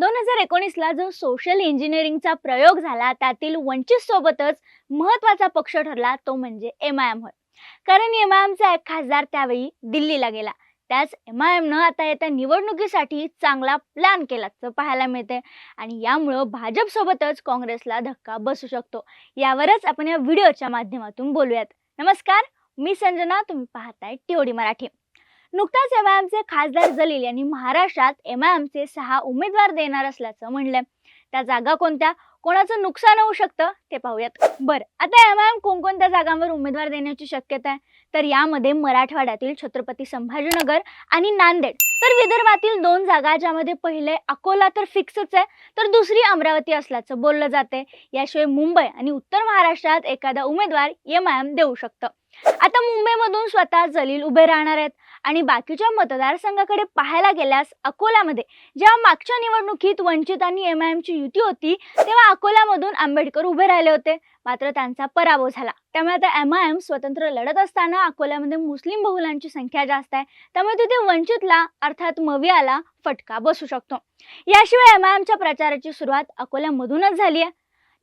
दोन हजार एकोणीसला जो सोशल इंजिनिअरिंगचा प्रयोग झाला त्यातील वंचित सोबतच महत्त्वाचा पक्ष ठरला तो म्हणजे एम आय एम होय. कारण एम आय एमचा एक खासदार त्यावेळी दिल्लीला गेला. त्याच एम आय एमनं आता येत्या निवडणुकीसाठी चांगला प्लॅन केल्याचं पाहायला मिळते आणि यामुळं भाजपसोबतच काँग्रेसला धक्का बसू शकतो. यावरच आपण या व्हिडिओच्या माध्यमातून बोलूयात. नमस्कार मी संजना तुम्ही पाहताय टिओडी मराठी. नुकताच एम आय एमचे खासदार जलील यांनी महाराष्ट्रात एम आय एमचे सहा उमेदवार देणार असल्याचं म्हणलंय. त्या जागा कोणत्या? कोणाचं नुकसान होऊ शकतं? ते पाहूयात. बरं आता एम आय एम कोणकोणत्या जागांवर उमेदवार देण्याची शक्यता आहे? तर यामध्ये मराठवाड्यातील छत्रपती संभाजीनगर आणि नांदेड. तर विदर्भातील दोन जागा ज्यामध्ये पहिले अकोला तर फिक्सच आहे तर दुसरी अमरावती असल्याचं बोललं जाते याशिवाय मुंबई आणि उत्तर महाराष्ट्रात एखादा उमेदवार एम आय एम देऊ शकतं. आता मुंबईमधून स्वतः जलील उभे राहणार आहेत आणि बाकीच्या मतदारसंघाकडे पाहायला गेल्यास अकोल्यामध्ये जेव्हा मागच्या निवडणुकीत वंचित आणि एम आय एमची युती होती तेव्हा अकोल्यामधून आंबेडकर उभे राहिले होते. मात्र त्यांचा पराभव झाला. त्यामुळे आता एम आय एम स्वतंत्र लढत असताना अकोल्यामध्ये मुस्लिम बहुलांची संख्या जास्त आहे. त्यामुळे तिथे वंचितला अर्थात मवियाला फटका बसू शकतो. याशिवाय एम आय एमच्या प्रचाराची सुरुवात अकोल्यामधूनच झाली आहे.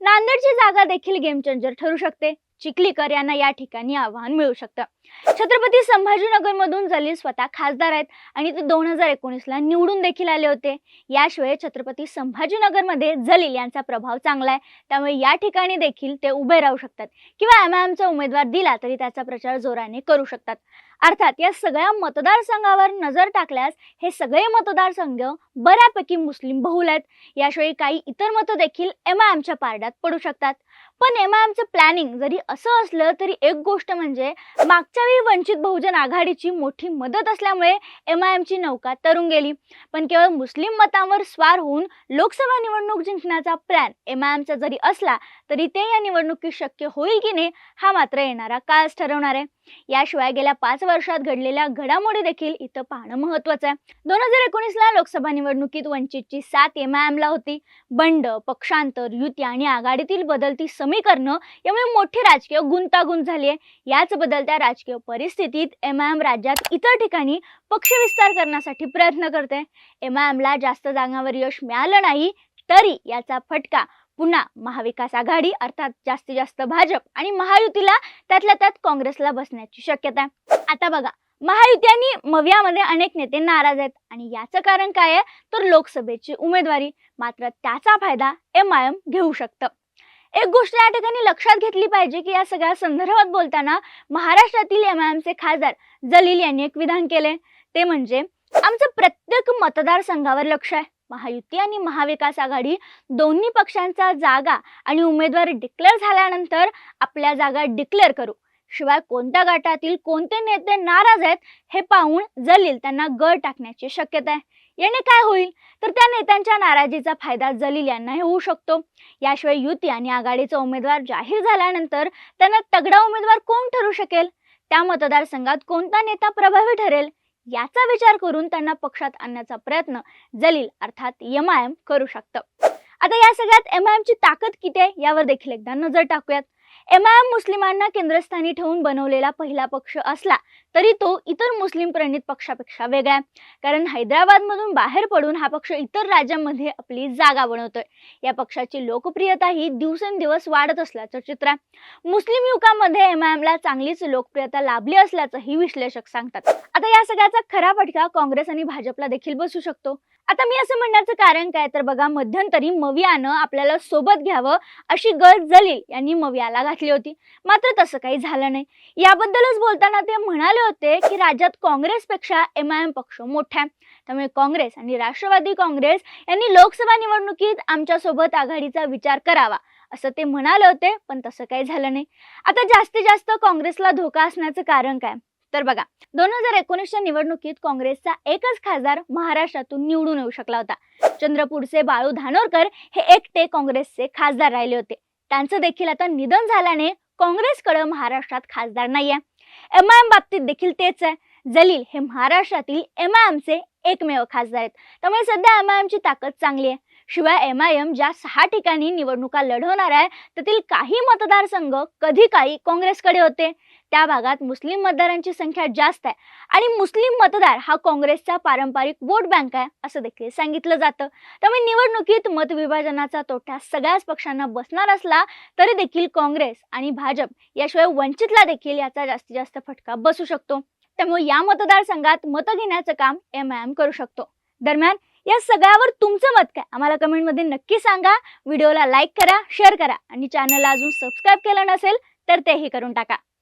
नांदेडची जागा देखील गेम चेंजर ठरू शकते. चिखलीकर यांना या ठिकाणी आव्हान मिळू शकतं. छत्रपती संभाजीनगरमधून जलील स्वतः खासदार आहेत आणि ते दोन हजार एकोणीसला निवडून देखील आले होते. याशिवाय छत्रपती संभाजीनगरमध्ये जलील यांचा प्रभाव चांगला आहे. त्यामुळे या ठिकाणी देखील ते उभे राहू शकतात. किंवा एम आय एमचा उमेदवार दिला तरी त्याचा प्रचार जोराने करू शकतात. अर्थात या सगळ्या मतदारसंघावर नजर टाकल्यास हे सगळे मतदारसंघ बऱ्यापैकी मुस्लिम बहुल आहेत. याशिवाय काही इतर मतं देखील एम आय एमच्या पारड्यात पडू शकतात. पण एम आय एमचं प्लॅनिंग जरी असं असलं तरी एक गोष्ट म्हणजे मागच्या वेळी वंचित बहुजन आघाडीची मोठी मदत असल्यामुळे एम आय एमची नौका तरून गेली. पण केवळ मुस्लिम मतांवर स्वार होऊन लोकसभा निवडणूक जिंकण्याचा प्लॅन एम आय एमचा जरी असला तरी ते या निवडणुकीत शक्य होईल की नाही हा मात्र येणारा काळच ठरवणार आहे. याशिवाय गेल्या पाच वर्षात घडलेल्या घडामोडी देखील इथं पाहणं महत्वाचं आहे. दोन हजार एकोणीसला लोकसभा निवडणुकीत वंचितची साथ एम आय एमला होती. बंड पक्षांतर युती आणि आघाडीतील बदलती समीकरणं यामुळे मोठी राजकीय गुंतागुंत झाली आहे. याच बदलत्या राजकीय परिस्थितीत एम आय एम राज्यात इतर ठिकाणी पक्ष विस्तार करण्यासाठी प्रयत्न करते एम आय एमला जास्त जागांवर यश मिळालं नाही तरी याचा फटका पुन्हा महाविकास आघाडी अर्थात जास्तीत जास्त भाजप आणि महायुतीला त्यातल्या त्यात काँग्रेसला बसण्याची शक्यता आहे. आता बघा महायुती आणि मवियामध्ये अनेक नेते नाराज आहेत आणि याचं कारण काय आहे? तर लोकसभेची उमेदवारी. मात्र त्याचा फायदा एम आय एम घेऊ शकतं. एक गोष्ट या ठिकाणी लक्षात घेतली पाहिजे की या सगळ्या संदर्भात बोलताना महाराष्ट्रातील एम आय एमचे खासदार जलील यांनी एक विधान केले ते म्हणजे आमचं प्रत्येक मतदारसंघावर लक्ष आहे. महायुती आणि महाविकास आघाडी दोन्ही पक्षांचा जागा आणि उमेदवार डिक्लेअर झाल्यानंतर आपल्या जागा डिक्लेअर करू. शिवाय कोणत्या गटातील कोणते नेते नाराज आहेत हे पाहून जलील त्यांना गळ टाकण्याची शक्यता आहे. याने काय होईल? तर त्या नेत्यांच्या नाराजीचा फायदा जलील यांनाही होऊ शकतो. याशिवाय युती आणि आघाडीचा उमेदवार जाहीर झाल्यानंतर त्यांना तगडा उमेदवार कोण ठरू शकेल? त्या मतदारसंघात कोणता नेता प्रभावी ठरेल? याचा विचार करून त्यांना पक्षात आणण्याचा प्रयत्न जलील अर्थात एम आय एम करू शकतं. आता या सगळ्यात एम आय एमची ताकद किती आहे? यावर देखील एकदा नजर टाकूयात. एम आय एम मुस्लिमांना केंद्रस्थानी ठेवून बनवलेला पहिला पक्ष असला तरी तो इतर मुस्लिम प्रणित पक्षापेक्षा वेगळा आहे. कारण हैदराबादमधून बाहेर पडून हा पक्ष इतर राज्यांमध्ये आपली जागा बनवतोय. या पक्षाची लोकप्रियता ही दिवसेंदिवस वाढत असल्याचं चित्र आहे. मुस्लिम युगामध्ये एम आय एमला चांगलीच लोकप्रियता लाभली असल्याचंही विश्लेषक सांगतात. आता या सगळ्याचा खरा फटका काँग्रेस आणि भाजपला देखील बसू शकतो. आता मी असं म्हणण्याचं कारण काय? तर बघा मध्यंतरी मवियानं आपल्याला सोबत घ्यावं अशी गरज जलील यांनी मवियाला घातली होती. मात्र तसं काही झालं नाही. याबद्दलच बोलताना ते म्हणाले होते की राज्यात काँग्रेसपेक्षा एम आय एम पक्ष मोठा आहे. त्यामुळे काँग्रेस आणि राष्ट्रवादी काँग्रेस यांनी लोकसभा निवडणुकीत आमच्यासोबत आघाडीचा विचार करावा असं ते म्हणाले होते पण तसं काही झालं नाही. आता जास्तीत जास्त काँग्रेसला धोका असण्याचं कारण काय? तर बघा दोन हजार एकोणीसच्या निवडणुकीत काँग्रेसचा एकच खासदार महाराष्ट्रातून निवडून येऊ शकला होता. चंद्रपूरचे बाळू धानोरकर हे एकटे काँग्रेसचे खासदार राहिले होते. त्यांचं देखील आता निधन झाल्याने काँग्रेसकडे महाराष्ट्रात खासदार नाहीये. एम आय एम बाबतीत देखील तेच आहे. जलील हे महाराष्ट्रातील एम आय एमचे एकमेव खासदार आहेत. त्यामुळे सध्या एम आय एमची ताकद चांगली आहे. शिवाय एम आय एम ज्या सहा ठिकाणी निवडणुका लढवणार आहे त्यातील काही मतदारसंघ कधी काही काँग्रेसकडे होते. त्या भागात मुस्लिम मतदारांची संख्या जास्त आहे आणि मुस्लिम मतदार हा काँग्रेसचा पारंपरिक वोट बँक आहे असं देखील सांगितलं जातं. त्यामुळे निवडणुकीत मतविभाजनाचा तोटा सगळ्याच पक्षांना बसणार असला तरी देखील काँग्रेस आणि भाजप याशिवाय वंचितला देखील याचा जास्तीत जास्त फटका बसू शकतो. त्यामुळे या मतदारसंघात मतं घेण्याचं काम एम आय एम करू शकतो. दरम्यान या सगळ्यावर तुमचं मत काय? आम्हाला कमेंटमध्ये नक्की सांगा. व्हिडिओला लाईक करा शेअर करा. आणि चॅनलला अजून सबस्क्राईब केलं नसेल तर तेही करून टाका.